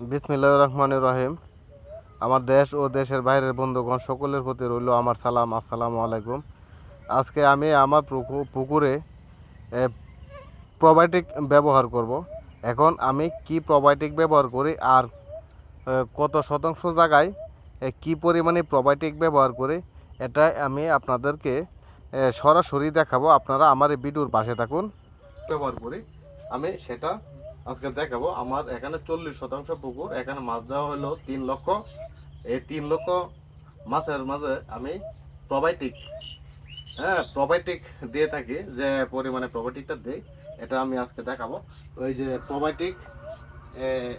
বিসমিল্লাহ রহমান রহিম। আমার দেশ ও দেশের বাইরের বন্ধুগণ, সকলের প্রতি রইল আমার সালাম, আসসালামু আলাইকুম। আজকে আমি আমার পুকু- পুকুরে প্রোবায়োটিক ব্যবহার করব। এখন আমি কি প্রোবায়োটিক ব্যবহার করি আর কত শতাংশ জায়গায় কি পরিমাণে প্রোবায়োটিক ব্যবহার করি, এটা আমি আপনাদেরকে সরাসরি দেখাবো। আপনারা আমার এই ভিডিওর পাশে থাকুন। ব্যবহার করি। আমি সেটা আজকে দেখাবো। আমার এখানে চল্লিশ শতাংশ পুকুর, এখানে মাছ দেওয়া হলো তিন লক্ষ। এই তিন লক্ষ মাছের মাঝে আমি প্রোবায়োটিক হ্যাঁ প্রোবায়োটিক দিয়ে থাকি, যে পরিমাণে প্রোবায়োটিকটা দিই, এটা আমি আজকে দেখাবো। ওই যে প্রোবায়োটিক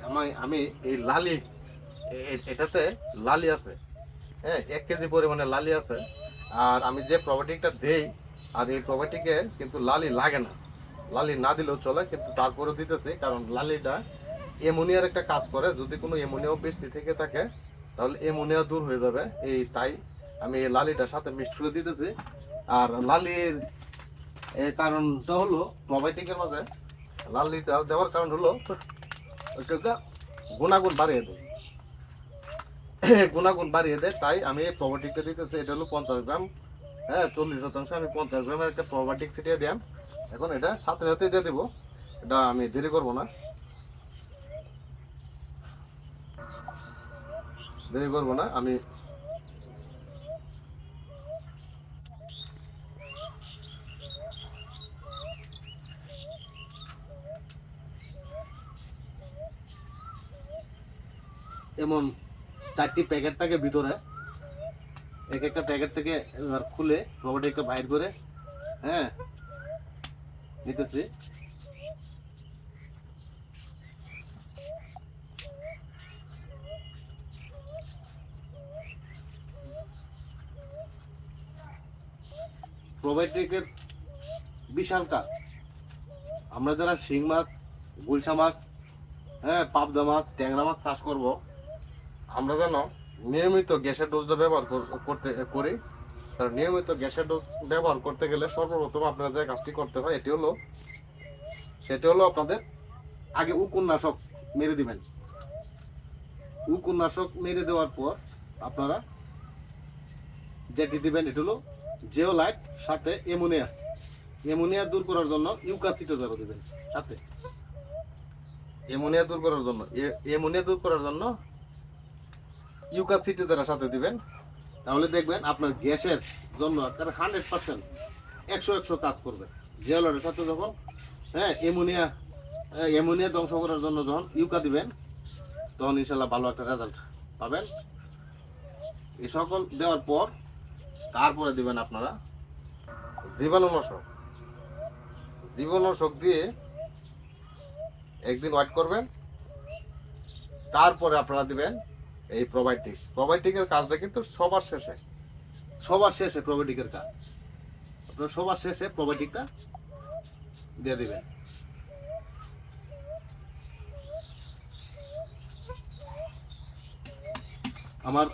আমি আমি এই লালি এটাতে লালি আছে। হ্যাঁ এক কেজি পরিমাণে লালি আছে। আর আমি যে প্রোবায়োটিকটা দেই, আর এই প্রোবায়োটিকে কিন্তু লালি লাগে না। লালি না দিলেও চলে, কিন্তু তারপরেও দিতেছি, কারণ লালিটা এমোনিয়ার একটা কাজ করে। যদি কোনো এমোনিয়াও বৃষ্টি থেকে থাকে, তাহলে এমোনিয়া দূর হয়ে যাবে। এই তাই আমি এই লালিটার সাথে মিক্সড করে দিতেছি। আর লালির এই কারণটা হলো প্রোবায়োটিকের মাঝে লালিটা দেওয়ার কারণ হলো গুণাগুণ বাড়িয়ে দেয়। গুণাগুণ বাড়িয়ে দেয়, তাই আমি এই প্রোবায়োটিকটা দিতেছি। এটা হলো পঞ্চাশ গ্রাম। হ্যাঁ চল্লিশ শতাংশ আমি পঞ্চাশ গ্রামের একটা প্রোবায়োটিক ছিটিয়ে দিলাম এখন এটা সাথে সাথে দিয়ে দেবো। এটা আমি দেরি করব না। দেরি করব না, আমি এমন চারটি প্যাকেট থাকে ভিতরে। এক একটা প্যাকেট থেকে এবার খুলে প্রোবায়োটিকটা বাইর করে হ্যাঁ নিতেছি প্রোবায়োটিকের বিশাল কাজ। আমরা যারা শিং মাছ, গুলশা মাছ হ্যাঁ পাবদা মাছ, ট্যাংরা মাছ চাষ করব, আমরা যেন নিয়মিত গ্যাসের ডোজটা ব্যবহার করতে, করি। কারণ নিয়মিত গ্যাসের ডোজ ব্যবহার করতে গেলে সর্বপ্রথম আপনারা যে কাজটি করতে হয়, এটি হলো, সেটি হলো আপনাদের আগে উকুন্নাশক মেরে দিবেন। উকুন্নাশক মেরে দেওয়ার পর আপনারা যেটি দিবেন, এটি হলো জিওলাইট, সাথে এমোনিয়া এমোনিয়া দূর করার জন্য ইউকাসিটোজারও দিবেন, সাথে। এমোনিয়া দূর করার জন্য এমোনিয়া দূর করার জন্য ইউকাসিটোজারের সাথে দিবেন। তাহলে দেখবেন আপনার গ্যাসের জন্য আপনার হান্ড্রেড পার্সেন্ট একশো একশো কাজ করবে। জিওলাইটের সাথে যখন হ্যাঁ এমোনিয়া এমোনিয়া ধ্বংস করার জন্য যখন ইউকা দিবেন, তখন ইনশাল্লাহ ভালো একটা রেজাল্ট পাবেন। এই সকল দেওয়ার পর তারপরে দিবেন আপনারা জীবাণুনাশক। জীবাণুনাশক দিয়ে একদিন ওয়েট করবেন, তারপরে আপনারা দিবেন এই প্রোবায়োটিক প্রোবায়োটিকের কাজটা কিন্তু সবার শেষে। সবার শেষে প্রোবায়োটিকের কাজ। আপনারা সবার শেষে প্রোবায়োটিকটা দিয়ে দিবেন। আমার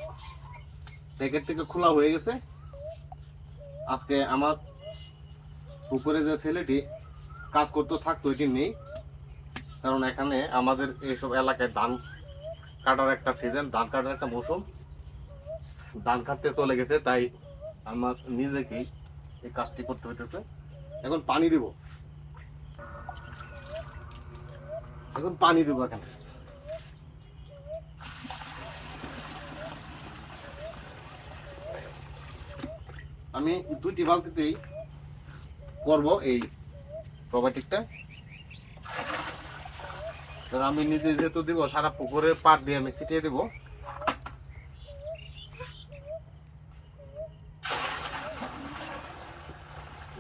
প্যাকেট থেকে খোলা হয়ে গেছে। আজকে আমার উপরে যে ছেলেটি কাজ করতে থাকতো, এটি নেই। কারণ এখানে আমাদের এইসব এলাকায় ধান কাটার একটা সিজন ধান কাটার একটা মৌসুম। ধান কাটতে চলে গেছে, তাই আমার নিজেকেই এই কাজটি করতে হইতেছে। এখন পানি দিব। এখন পানি দিব এখানে। আমি দুটি বালতিতেই করব এই প্রোবায়োটিকটা তো আমি নিজে যেহেতু দিব, সারা পুকুরের পাট দিয়ে আমি ছিটিয়ে দিব।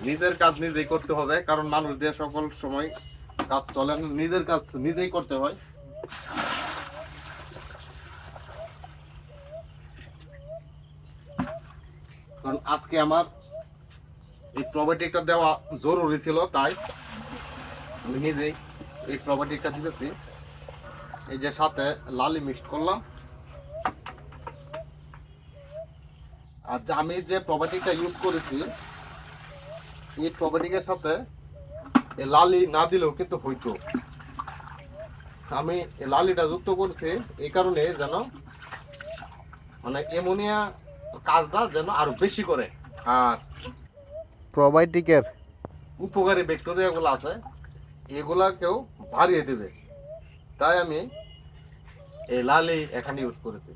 নিজের কাজ নিজেই করতে হবে, কারণ মানুষ দিয়ে সকল সময় কাজ চলে না, নিজের কাজ নিজেই করতে হয়। কারণ আজকে আমার এই প্রপার্টিটা দেওয়া জরুরি ছিল, তাই আমি নিজেই এই প্রপার্টিটা দিতেছি। এই যে সাথে লালি মিক্সড করলাম। আর যে আমি যে প্রপার্টিটা ইউজ করেছি এই প্রপার্টিকের সাথে এই লালি না দিলেও কিন্তু হইতো। আমি লালিটা যুক্ত করছি এই কারণে যেন মানে অ্যামোনিয়া কাজটা যেন আরও বেশি করে। আর প্রোবায়োটিকের উপকারী ব্যাকটেরিয়াগুলো আছে এগুলাকেও বাড়িয়ে দেবে। তাই আমি এই লালি এখানে ইউজ করেছি।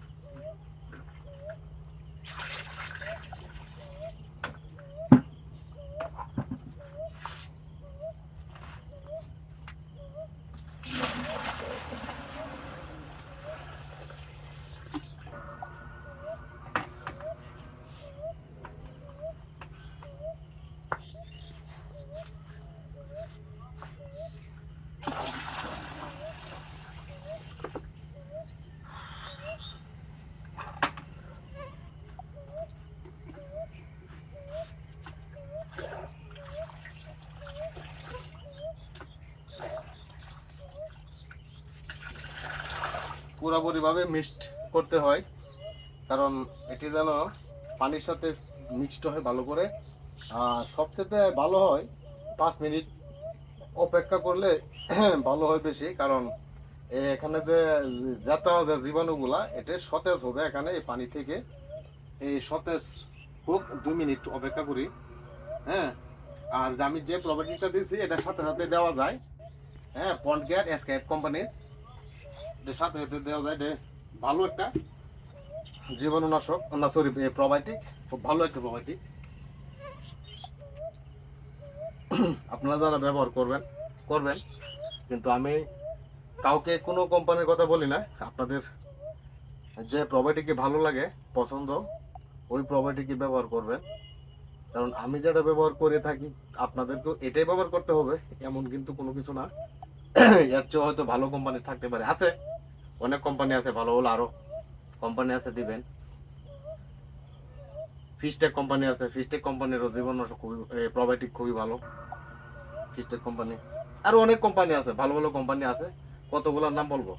পুরোপুরিভাবে মিক্সড করতে হয়। কারণ এটি যেন পানির সাথে মিক্সড হয় ভালো করে। আর সবথেকে ভালো হয় পাঁচ মিনিট অপেক্ষা করলে ভালো হয় বেশি। কারণ এখানে যে জাতা যে জীবাণুগুলা এটা সতেজ হবে এখানে এই পানি থেকে। এই সতেজ হোক, দুই মিনিট অপেক্ষা করি। হ্যাঁ? আর আমি যে প্রপার্টিটা দিয়েছি এটা সাথে সাথে দেওয়া যায়। হ্যাঁ পন্ড কেয়ার এসকেপ কোম্পানির সাথে দেওয়া যায় ভালো একটা জীবাণুনাশক না সরি প্রোবায়োটিক খুব ভালো একটা প্রোবায়োটিক আপনারা যারা ব্যবহার করবেন করবেন, কিন্তু আমি কাউকে কোনো কোম্পানির কথা বলি না। আপনাদের যে প্রোবায়োটিকে ভালো লাগে, পছন্দ, ওই প্রোবায়োটিকে ব্যবহার করবেন। কারণ আমি যেটা ব্যবহার করে থাকি, আপনাদেরকেও এটাই ব্যবহার করতে হবে, এমন কিন্তু কোনো কিছু না। এর চেয়ে হয়তো ভালো কোম্পানি থাকতে পারে। আছে অনেক কোম্পানি আছে ভালো ভালো আরও কোম্পানি আছে দিবেন। ফিস্টেক কোম্পানি আছে ফিস্টেক কোম্পানিরও জীবন খুবই প্রোবায়োটিক খুবই ভালো। ফিস্টেক কোম্পানি আরও অনেক কোম্পানি আছে ভালো ভালো কোম্পানি আছে। কতগুলোর নাম বলব?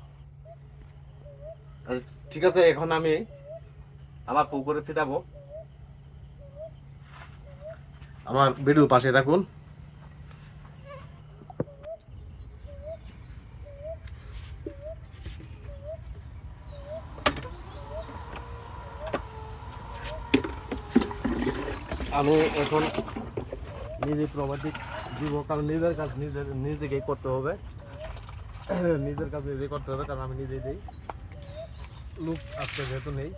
আচ্ছা, ঠিক আছে এখন আমি আমার পুকুরে ছিটাবো। আমার ভিডিওর পাশে থাকুন। আমি এখন নিজে প্রবাদিক দিব কারণ নিজের কাজ নিজের নিজেকেই করতে হবে। নিজের কাজ নিজেই করতে হবে, কারণ আমি নিজেই দিই। লোক আজকে যেহেতু নেই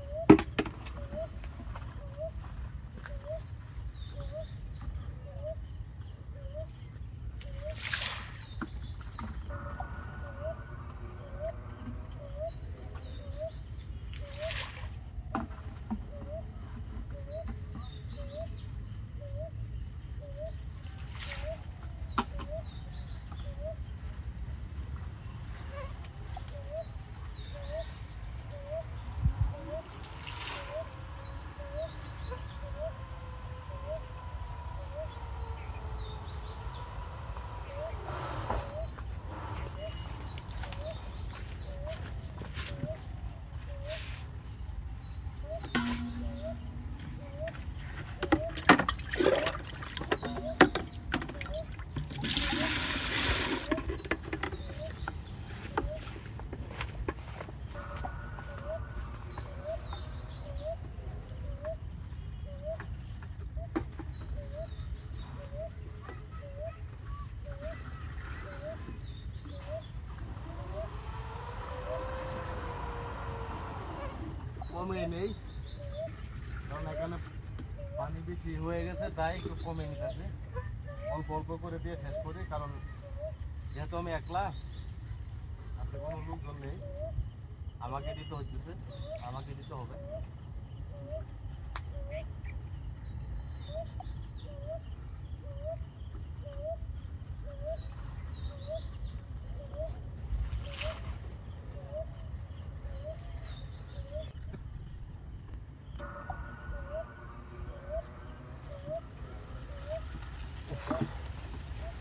কমে নেই। কারণ এখানে পানি বেশি হয়ে গেছে, তাই একটু কমে নিতেছে অল্প অল্প করে দিয়ে শেষ করি, কারণ যেহেতু আমি একলা আপনি কোনো লোকজন নেই। আমাকে দিতে হচ্ছে আমাকে দিতে হবে।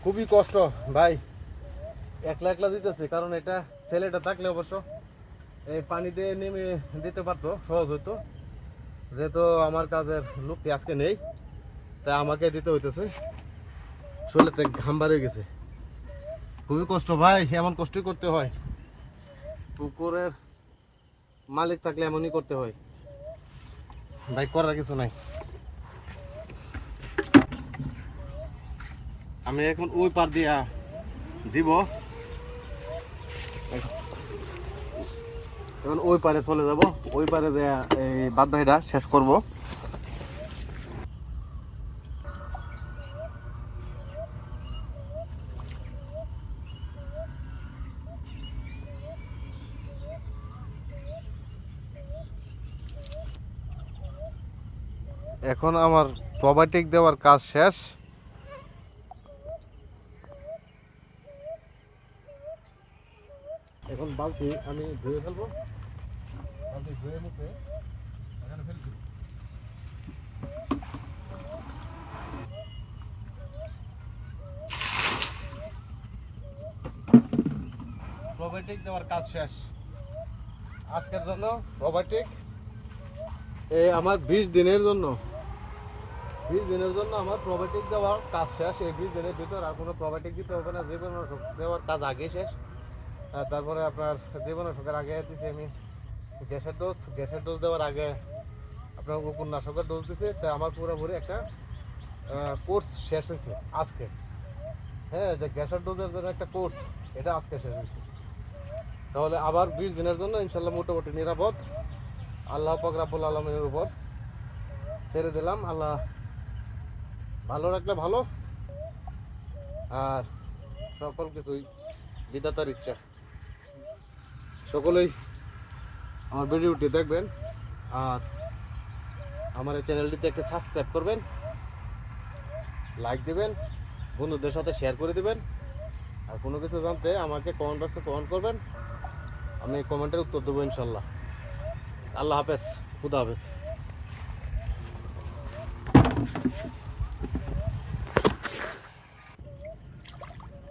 খুবই কষ্ট। ভাই, একলা একলা দিতেছে, কারণ এটা ছেলেটা থাকলে অবশ্য এই পানিতে নেমে দিতে পারতো, সহজ হতো যেহেতু আমার কাজের লোকটি আজকে নেই, তাই আমাকে দিতে হইতেছে। শরীরেতে ঘাম হয়ে গেছে। খুবই কষ্ট, ভাই, এমন কষ্টই করতে হয়। পুকুরের মালিক থাকলে এমনই করতে হয়। ভাই, করার কিছু নাই। আমি এখন ওই পার দিয়া দিব। এখন ওই পারে চলে যাব। ওই পারে দেয়া এই বাদ্যটা শেষ করব। এখন আমার প্রোবায়োটিক দেওয়ার কাজ শেষ। এখন বালতি আমি ধুয়ে ফেলব। বালতি ধুয়ে মুখে এখানে ফেলছি। প্রোবায়োটিক দেওয়ার কাজ শেষ। আজকের জন্য প্রোবায়োটিক এই আমার বিশ দিনের জন্য। বিশ দিনের জন্য আমার প্রোবায়োটিক দেওয়ার কাজ শেষ। এই বিশ দিনের ভিতর আর কোনো প্রোবায়োটিক দিতে হবে না। যে কোনো দেওয়ার কাজ আগে শেষ। তারপরে আপনার জীবন অসুখের আগে দিচ্ছি আমি গ্যাসের ডোজ। গ্যাসের ডোজ দেওয়ার আগে আপনার উপন্যাসকের ডোজ দিচ্ছে তা আমার পুরোপুরি একটা কোর্স শেষ হয়েছে আজকে। হ্যাঁ যে গ্যাসের ডোজের জন্য একটা কোর্স, এটা আজকে শেষ হয়েছে। তাহলে আবার বিশ দিনের জন্য ইনশাল্লাহ মোটামুটি নিরাপদ। আল্লাহ পাক রাব্বুল আলমিনের উপর ছেড়ে দিলাম। আল্লাহ ভালো রাখলে ভালো। আর সকল কিছুই বিধাতার ইচ্ছা। সকলেই আমার ভিডিওটি দেখবেন আর আমার এই চ্যানেলটিতে একটা সাবস্ক্রাইব করবেন লাইক দেবেন, বন্ধুদের সাথে শেয়ার করে দেবেন, আর কোনো কিছু জানতে আমাকে কমেন্ট বক্সে কমেন্ট করবেন, আমি কমেন্টের উত্তর দেবো ইনশাল্লাহ। আল্লাহ হাফেজ, খুদা হাফেজ।